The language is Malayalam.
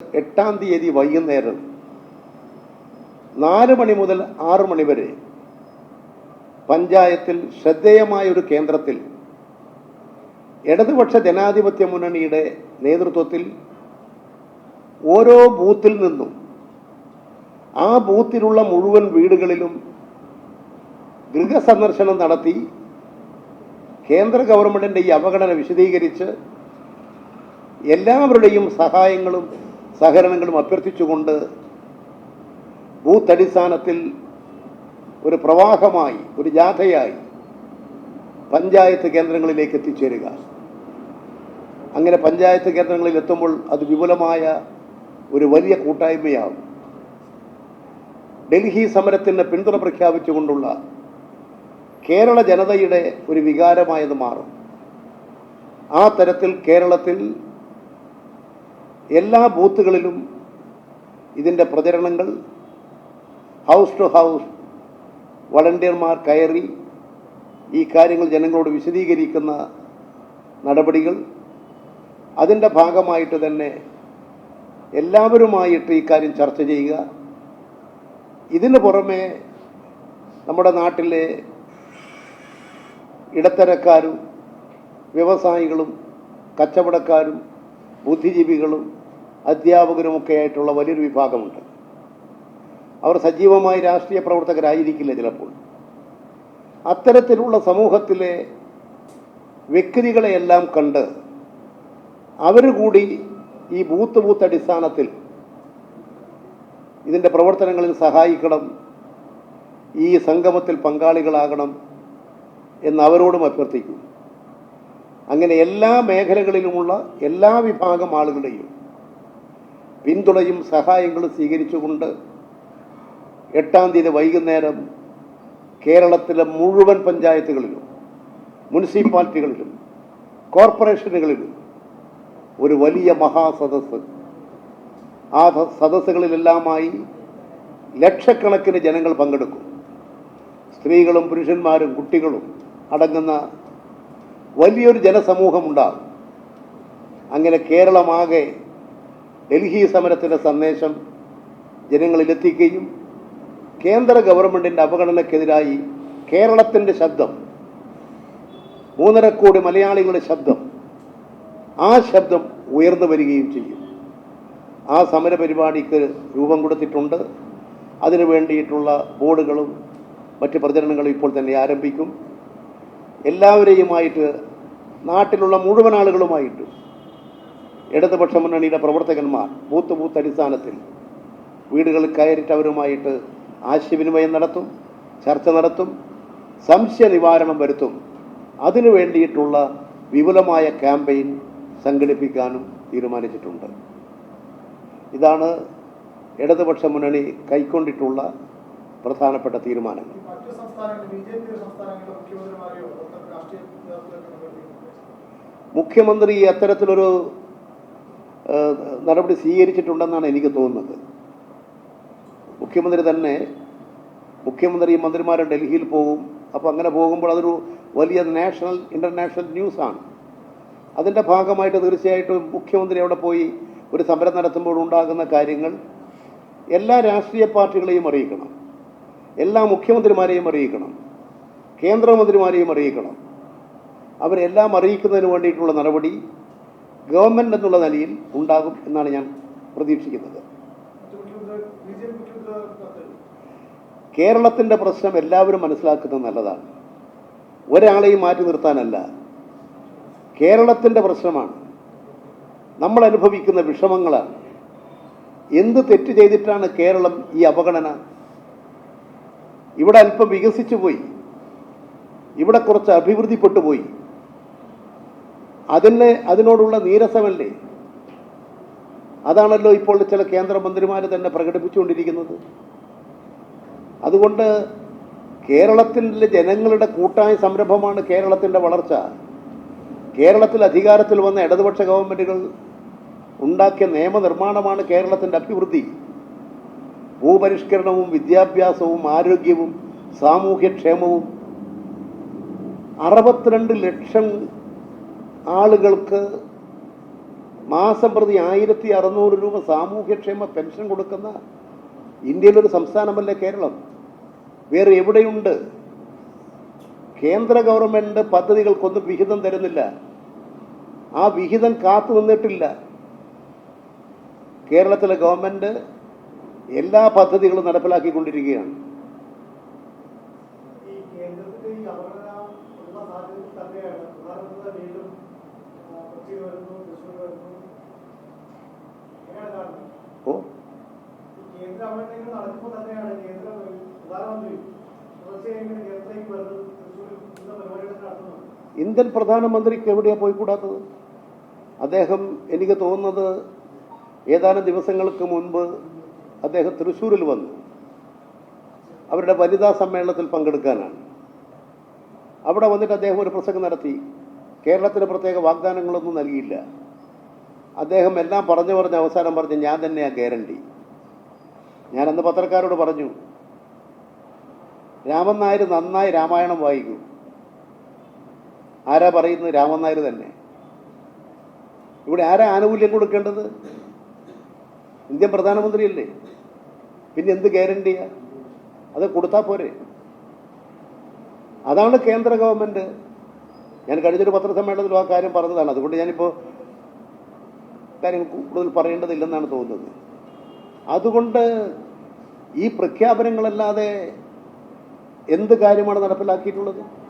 എട്ടാം തീയതി വൈകുന്നേരം നാല് മണി മുതൽ ആറ് മണി വരെ പഞ്ചായത്തിൽ ശ്രദ്ധേയമായ ഒരു കേന്ദ്രത്തിൽ ഇടതുപക്ഷ ജനാധിപത്യ മുന്നണിയുടെ നേതൃത്വത്തിൽ ഓരോ ബൂത്തിൽ നിന്നും ആ ബൂത്തിലുള്ള മുഴുവൻ വീടുകളിലും ഗൃഹസന്ദർശനം നടത്തി കേന്ദ്ര ഗവൺമെന്റിന്റെ ഈ അവഗണന വിശദീകരിച്ച് എല്ലാവരുടെയും സഹായങ്ങളും സഹകരണങ്ങളും അഭ്യർത്ഥിച്ചുകൊണ്ട് ബൂത്ത് അടിസ്ഥാനത്തിൽ ഒരു പ്രവാഹമായി ഒരു ജാഥയായി പഞ്ചായത്ത് കേന്ദ്രങ്ങളിലേക്ക് എത്തിച്ചേരുക. അങ്ങനെ പഞ്ചായത്ത് കേന്ദ്രങ്ങളിൽ എത്തുമ്പോൾ അത് വിപുലമായ ഒരു വലിയ കൂട്ടായ്മയാകും. ഡൽഹി സമരത്തിന് പിന്തുണ പ്രഖ്യാപിച്ചുകൊണ്ടുള്ള കേരള ജനതയുടെ ഒരു വികാരമായത് മാറും. ആ തരത്തിൽ കേരളത്തിൽ എല്ലാ ബൂത്തുകളിലും ഇതിന്റെ പ്രചരണങ്ങൾ ഹൗസ് ടു ഹൗസ് വളണ്ടിയർമാർ കയറി ഈ കാര്യങ്ങൾ ജനങ്ങളോട് വിശദീകരിക്കുന്ന നടപടികൾ. അതിന്റെ ഭാഗമായിട്ട് തന്നെ എല്ലാവരുമായിട്ട് ഈ കാര്യം ചർച്ച ചെയ്യുക. ഇതിന് പുറമെ നമ്മുടെ നാട്ടിലെ ഇടത്തരക്കാരും വ്യവസായികളും കച്ചവടക്കാരും ബുദ്ധിജീവികളും അധ്യാപകരുമൊക്കെ ആയിട്ടുള്ള വലിയൊരു വിഭാഗമുണ്ട്. അവർ സജീവമായി രാഷ്ട്രീയ പ്രവർത്തകരായിരിക്കില്ല ചിലപ്പോൾ. അത്തരത്തിലുള്ള സമൂഹത്തിലെ വ്യക്തികളെയെല്ലാം കണ്ട് അവർ കൂടി ഈ ബൂത്ത് ബൂത്ത് അടിസ്ഥാനത്തിൽ ഇതിന്റെ പ്രവർത്തനങ്ങളിൽ സഹായിക്കണം ഈ സംഗമത്തിൽ പങ്കാളികളാകണം എന്ന് അവരോടും അഭ്യർത്ഥിക്കും അങ്ങനെ എല്ലാ മേഖലകളിലുമുള്ള എല്ലാ വിഭാഗം ആളുകളുടെയും പിന്തുണയും സഹായങ്ങളും സ്വീകരിച്ചുകൊണ്ട് എട്ടാം തീയതി വൈകുന്നേരം കേരളത്തിലെ മുഴുവൻ പഞ്ചായത്തുകളിലും മുനിസിപ്പാലിറ്റികളിലും കോർപ്പറേഷനുകളിലും ഒരു വലിയ മഹാസദസ് ആ സദസ്സുകളിലെല്ലാമായി ലക്ഷക്കണക്കിന് ജനങ്ങൾ പങ്കെടുക്കും. സ്ത്രീകളും പുരുഷന്മാരും കുട്ടികളും അടങ്ങുന്ന വലിയൊരു ജനസമൂഹമുണ്ടാകും. അങ്ങനെ കേരളമാകെ ഡൽഹി സമരത്തിന്റെ സന്ദേശം ജനങ്ങളിലെത്തിക്കുകയും കേന്ദ്ര ഗവൺമെന്റിന്റെ അവഗണനക്കെതിരായി കേരളത്തിന്റെ ശബ്ദം മൂന്നര കോടി മലയാളികളുടെ ശബ്ദം ആ ശബ്ദം ഉയർന്നു വരികയും ചെയ്യും. ആ സമര പരിപാടിക്ക് രൂപം കൊടുത്തിട്ടുണ്ട്. അതിനു വേണ്ടിയിട്ടുള്ള ബോർഡുകളും മറ്റ് പ്രചരണങ്ങളും ഇപ്പോൾ തന്നെ ആരംഭിക്കും. എല്ലാവരെയുമായിട്ട് നാട്ടിലുള്ള മുഴുവൻ ആളുകളുമായിട്ട് ഇടതുപക്ഷ മുന്നണിയുടെ പ്രവർത്തകന്മാർ ബൂത്ത് ബൂത്ത് അടിസ്ഥാനത്തിൽ വീടുകളിൽ കയറിയിട്ട് അവരുമായിട്ട് ആശയവിനിമയം നടത്തും ചർച്ച നടത്തും സംശയ നിവാരണം വരുത്തും. അതിനു വേണ്ടിയിട്ടുള്ള വിപുലമായ ക്യാമ്പയിൻ സംഘടിപ്പിക്കാനും തീരുമാനിച്ചിട്ടുണ്ട്. ഇതാണ് ഇടതുപക്ഷ മുന്നണി കൈക്കൊണ്ടിട്ടുള്ള പ്രധാനപ്പെട്ട തീരുമാനങ്ങൾ. മുഖ്യമന്ത്രി അത്തരത്തിലൊരു നടപടി സ്വീകരിച്ചിട്ടുണ്ടെന്നാണ് എനിക്ക് തോന്നുന്നത്. മുഖ്യമന്ത്രി തന്നെ മുഖ്യമന്ത്രിയും മന്ത്രിമാരും ഡൽഹിയിൽ പോകും. അപ്പോൾ അങ്ങനെ പോകുമ്പോൾ അതൊരു വലിയ നാഷണൽ ഇന്റർനാഷണൽ ന്യൂസാണ്. അതിന്റെ ഭാഗമായിട്ട് തീർച്ചയായിട്ടും മുഖ്യമന്ത്രി അവിടെ പോയി ഒരു സമരം നടത്തുമ്പോൾ ഉണ്ടാകുന്ന കാര്യങ്ങൾ എല്ലാ രാഷ്ട്രീയ പാർട്ടികളെയും അറിയിക്കണം. എല്ലാ മുഖ്യമന്ത്രിമാരെയും അറിയിക്കണം. കേന്ദ്രമന്ത്രിമാരെയും അറിയിക്കണം. അവരെല്ലാം അറിയിക്കുന്നതിന് വേണ്ടിയിട്ടുള്ള നടപടി ഗവൺമെന്റ് എന്നുള്ള നിലയിൽ ഉണ്ടാകും എന്നാണ് ഞാൻ പ്രതീക്ഷിക്കുന്നത്. കേരളത്തിന്റെ പ്രശ്നം എല്ലാവരും മനസ്സിലാക്കുന്നത് നല്ലതാണ്. ഒരാളെയും മാറ്റി നിർത്താനല്ല. കേരളത്തിന്റെ പ്രശ്നമാണ്. നമ്മൾ അനുഭവിക്കുന്ന വിഷമങ്ങളാണ്. എന്ത് തെറ്റ് ചെയ്തിട്ടാണ് കേരളം ഈ അവഗണന? ഇവിടെ അല്പം വികസിച്ചു പോയി ഇവിടെ കുറച്ച് അഭിവൃദ്ധിപ്പെട്ടു പോയി അതിന് അതിനോടുള്ള നീരസമല്ലേ? അതാണല്ലോ ഇപ്പോൾ ചില കേന്ദ്രമന്ത്രിമാർ തന്നെ പ്രകടിപ്പിച്ചുകൊണ്ടിരിക്കുന്നത്. അതുകൊണ്ട് കേരളത്തിലെ ജനങ്ങളുടെ കൂട്ടായ സംരംഭമാണ് കേരളത്തിന്റെ വളർച്ച. കേരളത്തിൽ അധികാരത്തിൽ വന്ന ഇടതുപക്ഷ ഗവൺമെന്റുകൾ ഉണ്ടാക്കിയ നിയമനിർമ്മാണമാണ് കേരളത്തിന്റെ അഭിവൃദ്ധി. ഭൂപരിഷ്കരണവും വിദ്യാഭ്യാസവും ആരോഗ്യവും സാമൂഹ്യക്ഷേമവും അറുപത്തിരണ്ട് ലക്ഷം ആളുകൾക്ക് മാസം പ്രതി ആയിരത്തി അറുന്നൂറ് രൂപ സാമൂഹ്യക്ഷേമ പെൻഷൻ കൊടുക്കുന്ന ഇന്ത്യയിലൊരു സംസ്ഥാനമല്ലേ കേരളം? വേറെ എവിടെയുണ്ട്? കേന്ദ്ര ഗവൺമെന്റ് പദ്ധതികൾക്കൊന്നും വിഹിതം തരുന്നില്ല. ആ വിഹിതം കാത്തു നിന്നിട്ടില്ല. കേരളത്തിലെ ഗവൺമെന്റ് എല്ലാ പദ്ധതികളും നടപ്പിലാക്കിക്കൊണ്ടിരിക്കുകയാണ്. ഇന്ത്യൻ പ്രധാനമന്ത്രിക്ക് പോയി പോയിക്കൂടാത്തത്? അദ്ദേഹം എനിക്ക് തോന്നുന്നത് ഏതാനും ദിവസങ്ങൾക്ക് മുൻപ് അദ്ദേഹം തൃശ്ശൂരിൽ വന്നു. അവരുടെ വനിതാ സമ്മേളനത്തിൽ പങ്കെടുക്കാനാണ്. അവിടെ വന്നിട്ട് അദ്ദേഹം ഒരു പ്രസംഗം നടത്തി. കേരളത്തിന് പ്രത്യേക വാഗ്ദാനങ്ങളൊന്നും നൽകിയില്ല. അദ്ദേഹം എല്ലാം പറഞ്ഞു പറഞ്ഞ് അവസാനം പറഞ്ഞ് ഞാൻ തന്നെയാ ഗ്യാരണ്ടി. ഞാൻ അന്ന് പത്രക്കാരോട് പറഞ്ഞു രാമൻ നായർ നന്നായി രാമായണം വായിക്കും. ആരാ പറയുന്നത്? രാമൻ നായർ തന്നെ. ഇവിടെ ആരാ ആനുകൂല്യം കൊടുക്കേണ്ടത്? ഇന്ത്യൻ പ്രധാനമന്ത്രിയല്ലേ? പിന്നെ എന്ത് ഗ്യാരണ്ടിയാ? അത് കൊടുത്താൽ പോരെ. അതാണ് കേന്ദ്ര ഗവൺമെന്റ്. ഞാൻ കഴിഞ്ഞൊരു പത്രസമ്മേളനത്തിൽ ആ കാര്യം പറഞ്ഞതാണ്. അതുകൊണ്ട് ഞാനിപ്പോൾ കാര്യം കൂടുതൽ പറയേണ്ടതില്ലെന്നാണ് തോന്നുന്നത്. അതുകൊണ്ട് ഈ പ്രഖ്യാപനങ്ങളല്ലാതെ എന്ത് കാര്യമാണ് നടപ്പിലാക്കിയിട്ടുള്ളത്?